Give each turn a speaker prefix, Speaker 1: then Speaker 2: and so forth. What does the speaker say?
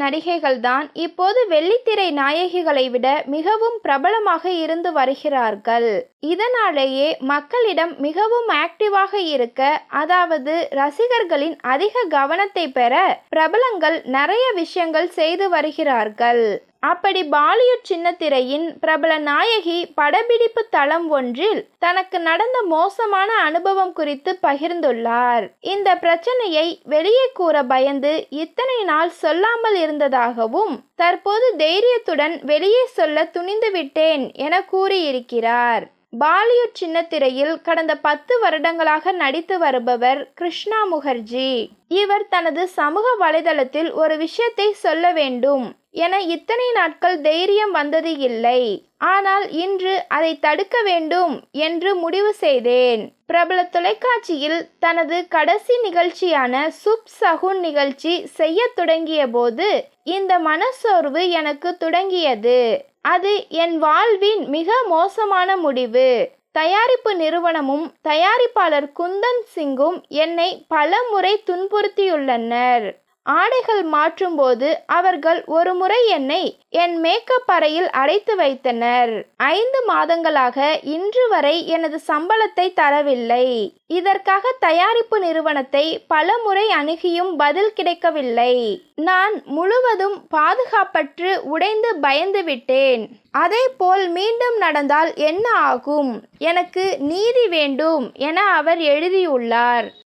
Speaker 1: நடிகைகள்தான் இப்போது வெள்ளித்திரை நாயகிகளை விட மிகவும் பிரபலமாக இருந்து வருகிறார்கள். இதனாலேயே மக்களிடம் மிகவும் ஆக்டிவாக இருக்க அதாவது ரசிகர்களின் அதிக கவனத்தை பெற பிரபலங்கள் நிறைய விஷயங்கள் செய்து வருகிறார்கள். அப்படி பாலிவுட் சின்னத்திரையின் பிரபல நாயகி படப்பிடிப்பு தளம் ஒன்றில் தனக்கு நடந்த மோசமான அனுபவம் குறித்து பகிர்ந்துள்ளார். இந்த பிரச்சனையை வெளியே கூற பயந்து இத்தனை நாள் சொல்லாமல் இருந்ததாகவும் தற்போது தைரியத்துடன் வெளியே சொல்ல துணிந்து விட்டேன் என கூறியிருக்கிறார். பாலிவுட் சின்னத்திரையில் கடந்த பத்து வருடங்களாக நடித்து வருபவர் கிருஷ்ணா முகர்ஜி. இவர் தனது சமூக வலைதளத்தில் ஒரு விஷயத்தை சொல்ல வேண்டும். என இத்தனை நாட்கள் தைரியம் வந்தது இல்லை. ஆனால் இன்று அதை தடுக்க வேண்டும் என்று முடிவு செய்தேன். பிரபல தொலைக்காட்சியில் தனது கடைசி நிகழ்ச்சியான சுப் சகுன் நிகழ்ச்சி செய்ய தொடங்கிய போது இந்த மனச்சோர்வு எனக்கு தொடங்கியது. அது என் வாழ்வின் மிக மோசமான முடிவு. தயாரிப்பு நிறுவனமும் தயாரிப்பாளர் குந்தன் சிங்கும் என்னை பல முறை துன்புறுத்தியுள்ளனர். ஆடைகள் மாற்றும்போது அவர்கள் ஒருமுறை என்னை என் மேக்கப் அறையில் அடைத்து வைத்தனர். ஐந்து மாதங்களாக இன்று வரை எனது சம்பளத்தை தரவில்லை. இதற்காக தயாரிப்பு நிறுவனத்தை பல முறை அணுகியும் பதில் கிடைக்கவில்லை. நான் முழுவதும் பாதுகாப்பற்று உடைந்து பயந்து விட்டேன். அதே போல் மீண்டும் நடந்தால் என்ன ஆகும்? எனக்கு நீதி வேண்டும் என அவர் எழுதியுள்ளார்.